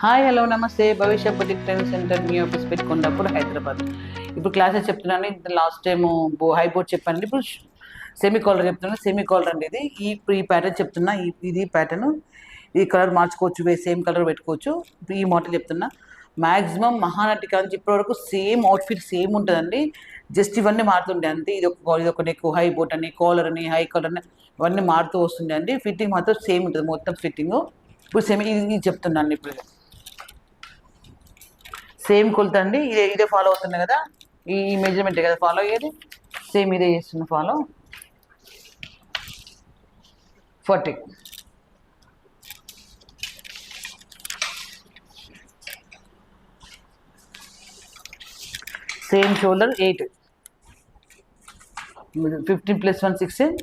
Hi hello namaste. Bhavishya boutique training centre మీ office పెట్టుకున్నప్పుడు హైదరాబాద్. ఇప్పుడు classes చెప్తున్నాను. ఇంత లాస్ట్ టైం హై బోర్డ్ చెప్పాను. ఇప్పుడు సెమీ కాలర్ చెప్తున్నాను. సెమీ కాలర్ అండి ఇది. ఈ ఈ ప్యాటర్న్ చెప్తున్నా. ఈ ఇది ప్యాటర్న్ ఈ కలర్ మార్చుకోవచ్చు. సేమ్ కలర్ పెట్టుకోవచ్చు. ఈ మోడల్ చెప్తున్నా. మ్యాక్సిమం మహానటి కాంచి ఇప్పటి వరకు సేమ్ అవుట్ఫిట్ సేమ్ ఉంటుందండి. జస్ట్ ఇవన్నీ మారుతుండే అంతే. ఇది ఒక ఇది ఒక నెక్ హై బోట్ అని కాలర్ అని హై కాలర్ అని ఇవన్నీ మారుతూ వస్తుండే అండి. ఫిట్టింగ్ మాత్రం సేమ్ ఉంటుంది. మొత్తం ఫిట్టింగ్ ఇప్పుడు సేమ్ ఇది ఇది చెప్తున్నాను ఇప్పుడు. సేమ్ కొలత అండి. ఇదే ఇదే ఫాలో అవుతుంది కదా? ఈ మెజర్మెంట్ కదా ఫాలో అయ్యేది? సేమ్ ఇదే చేస్తున్న follow forty. Same shoulder eight. Fifteen plus one sixteen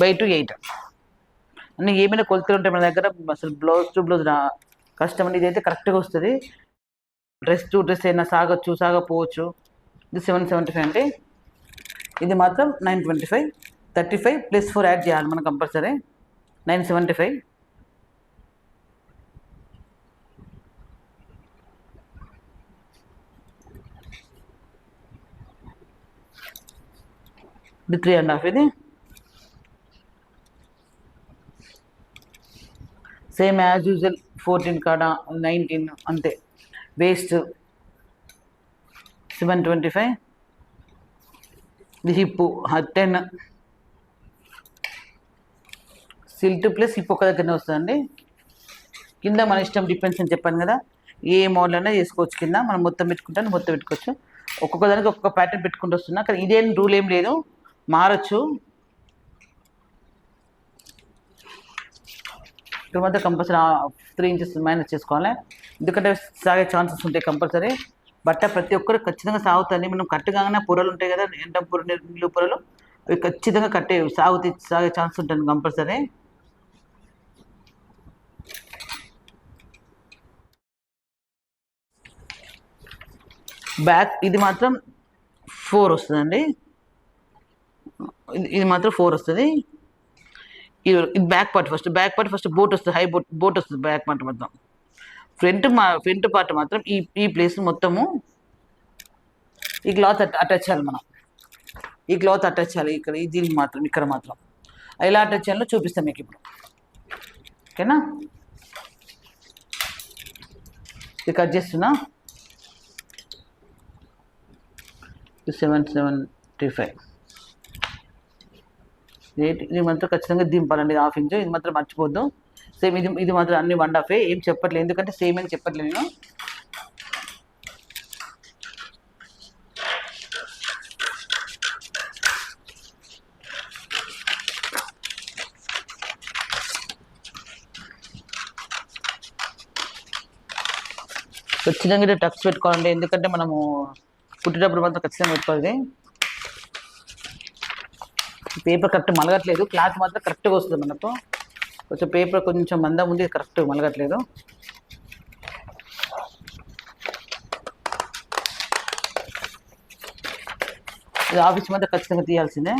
by two eight. అన్నీ ఏమైనా కొలతలు ఉంటాయి మన దగ్గర అసలు బ్లౌజ్ టు బ్లౌజ్ కష్టం అండి. ఇదైతే కరెక్ట్గా వస్తుంది. డ్రెస్ టు డ్రెస్ అయినా సాగొచ్చు సాగపోవచ్చు. ఇది సెవెన్ సెవెంటీ ఫైవ్ అంటే ఇది మాత్రం nine twenty five thirty five plus four add చేయాలి మనం కంపల్సరీ. నైన్ సెవెంటీ ఫైవ్ ఇది త్రీ అండ్ హాఫ్ ఇది. సేమ్ యాజ్ యూజువల్ ఫోర్టీన్ కాడ నైన్టీన్ అంతే. Waist seven twenty five. ఇది హిప్ టెన్. సిల్ట్ ప్లస్ హిప్ ఒక దగ్గరనే వస్తుందండి. కింద మన ఇష్టం డిపెండ్స్ అని చెప్పాను కదా ఏ మోడల్ అయినా చేసుకోవచ్చు కింద. మనం మొత్తం పెట్టుకుంటాను మొత్తం పెట్టుకోవచ్చు. ఒక్కొక్క దానికి ఒక్కొక్క ప్యాటర్న్ పెట్టుకుంటూ వస్తున్నా. కానీ ఇదేం రూల్ ఏం లేదు. మారచ్చు. ఇక్కడ మాత్రం కంపల్సరీ త్రీ ఇంచెస్ మైనస్ చేసుకోవాలి. ఎందుకంటే సాగే ఛాన్సెస్ ఉంటాయి కంపల్సరీ. బట్ట ప్రతి ఒక్కరు ఖచ్చితంగా సాగుతుంది మనం కట్టుగానే పొరలు ఉంటాయి కదా. ఎండ పొర నీళ్ళు పొరలు. అవి ఖచ్చితంగా కట్టే సాగుతాయి సాగే ఛాన్స్ ఉంటుంది కంపల్సరీ. బ్యాక్ ఇది మాత్రం ఫోర్ వస్తుందండి. ఇది- ఇది మాత్రం ఫోర్ వస్తుంది. ఇది ఇది back part first back part first boat వస్తుంది హై బోట్ బోట్ వస్తుంది బ్యాక్ పార్ట్ మొత్తం. ఫ్రంట్ మా ఫ్రంట్ పార్ట్ మాత్రం ఈ ఈ ప్లేస్ మొత్తము ఈ క్లాత్ అటాచ్ చేయాలి మనం. ఈ క్లాత్ అటాచ్ చేయాలి ఇక్కడ ఈ దీనికి మాత్రం ఇక్కడ మాత్రం. ఎలా అటాచ్ చేయాలో చూపిస్తాం మీకు ఇప్పుడు. ఓకేనా ఇది కట్ చేస్తున్నా. సెవెన్ సెవెంటీ ఫైవ్ ఇది మాత్రం ఖచ్చితంగా దింపాలండి ఇది హాఫ్ ఇంచ్ ఇది మాత్రం మర్చిపోద్దు. సేమ్ ఇది ఇది మాత్రం అన్ని వన్ హాఫే ఏం చెప్పట్లేదు ఎందుకంటే సేమ్ అని చెప్పట్లేదు నేను. ఖచ్చితంగా టక్స్ పెట్టుకోవాలండి ఎందుకంటే మనము పుట్టేటప్పుడు మాత్రం ఖచ్చితంగా పెట్టుకోవాలి. Paper correct మలగట్లేదు. క్లాత్ మాత్రం కరెక్ట్గా వస్తుంది మనకు. కొంచెం పేపర్ కొంచెం మందం ఉంది కరెక్ట్ మలగట్లేదు. ఇది ఆఫీస్ మాత్రం ఖచ్చితంగా తీయాల్సిందే.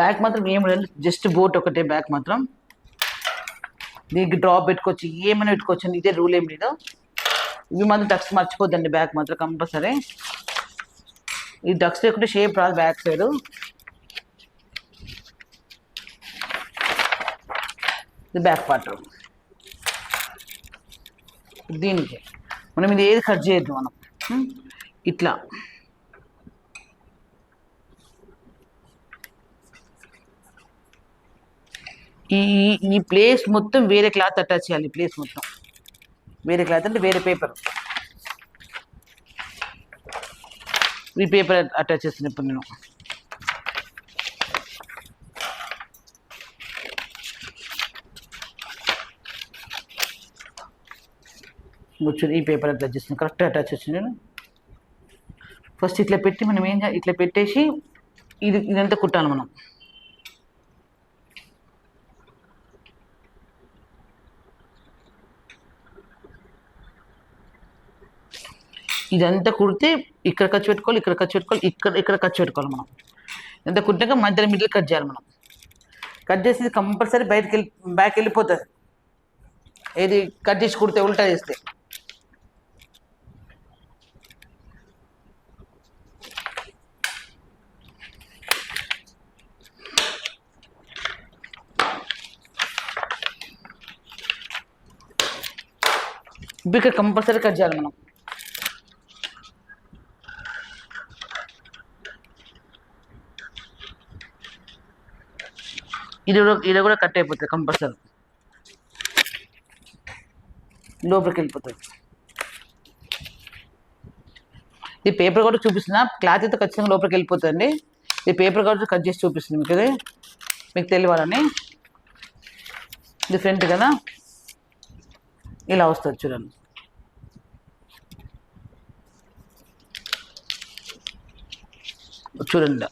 బ్యాక్ మాత్రం ఏం లేదు జస్ట్ బోట్ ఒకటే బ్యాక్ మాత్రం. దీనికి డ్రాప్ పెట్టుకోవచ్చు ఏమైనా పెట్టుకోవచ్చు ఇదే రూల్ ఏం లేదు. ఇవి మాత్రం డక్స్ మర్చిపోద్దండి బ్యాక్ మాత్రం కంపల్సరీ ఈ డక్స్ లేకుంటే షేప్ రాదు బ్యాక్ సైడ్ ఇది బ్యాక్ పార్ట్ దీనికి మనం ఇది ఏది కట్ చేయొద్దు మనం. ఇట్లా. ఈ ఈ- ప్లేస్ మొత్తం వేరే క్లాత్ అటాచ్ చేయాలి ఈ ప్లేస్ మొత్తం. వేరే క్లాత్ అంటే వేరే పేపర్ ఈ పేపర్ అటాచ్ చేస్తాను ఇప్పుడు నేను. కూర్చొని ఈ పేపర్ అటాచ్ చేస్తున్నాను కరెక్ట్ అటాచ్ చేస్తున్నాను నేను. ఫస్ట్ ఇట్లా పెట్టి మనం ఏం చేయాలి ఇట్లా పెట్టేసి ఇది ఇదంతా కుట్టాలి మనం. ఇదంతా కుడితే ఇక్కడ ఖర్చు పెట్టుకోవాలి ఇక్కడ ఖర్చు పెట్టుకోవాలి ఇక్కడ ఇక్కడ ఖర్చు పెట్టుకోవాలి మనం. ఎంత కుట్టాక మధ్యలో మిడిల్ కట్ చేయాలి మనం. కట్ చేసి కంపల్సరీ బయటకు వెళ్ళి బ్యాక్ వెళ్ళిపోతుంది. ఏది కట్ చేసి కుడితే ఉల్టా చేస్తే. ఇప్పుడు ఇక్కడ కంపల్సరీ కట్ చేయాలి మనం. ఇది కూడా ఇది కూడా కట్ అయిపోతుంది కంపల్సరీ. లోపలికి వెళ్ళిపోతుంది. ఇది పేపర్ కూడా చూపిస్తున్నా. క్లాత్ అయితే ఖచ్చితంగా లోపలికి వెళ్ళిపోతుంది. ఇది పేపర్ కూడా కట్ చేసి చూపిస్తుంది మీకు ఇది. మీకు తెలియాలని. ఇది ఫ్రంట్ కదా? ఇలా వస్తుంది చూడండి. చూడండి.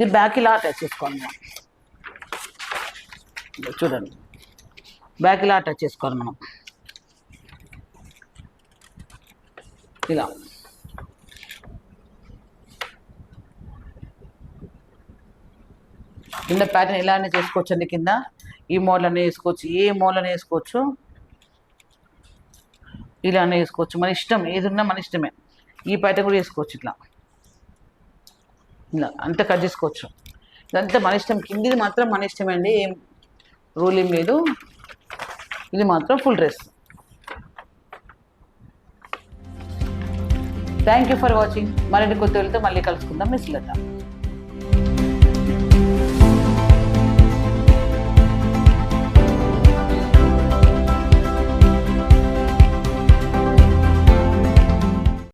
ఇది బ్యాక్ ఇలా టచ్ చేసుకోవాలి మనం చూడండి. బ్యాక్ ఇలా టచ్ చేసుకోవాలి మనం. ఇలా. కింద ప్యాటర్న్ ఇలానే చేసుకోవచ్చు అండి కింద? ఈ మోడల్ వేసుకోవచ్చు ఏ మోడల్ వేసుకోవచ్చు? ఇలానే వేసుకోవచ్చు. మన ఇష్టం ఏది ఉన్నా మన ఇష్టమే. ఈ ప్యాటర్న్ కూడా వేసుకోవచ్చు ఇట్లా. ఇలా అంతా కట్ చేసుకోవచ్చు. ఇదంతా మన ఇష్టం. కిందిది మాత్రం మన ఇష్టమే అండి ఏం రూల్ ఏం లేదు. ఇది మాత్రం full dress. Thank you for watching మరిన్ని కొత్తలతో వెళ్తే మళ్ళీ కలుసుకుందాం. మిస్ లతా.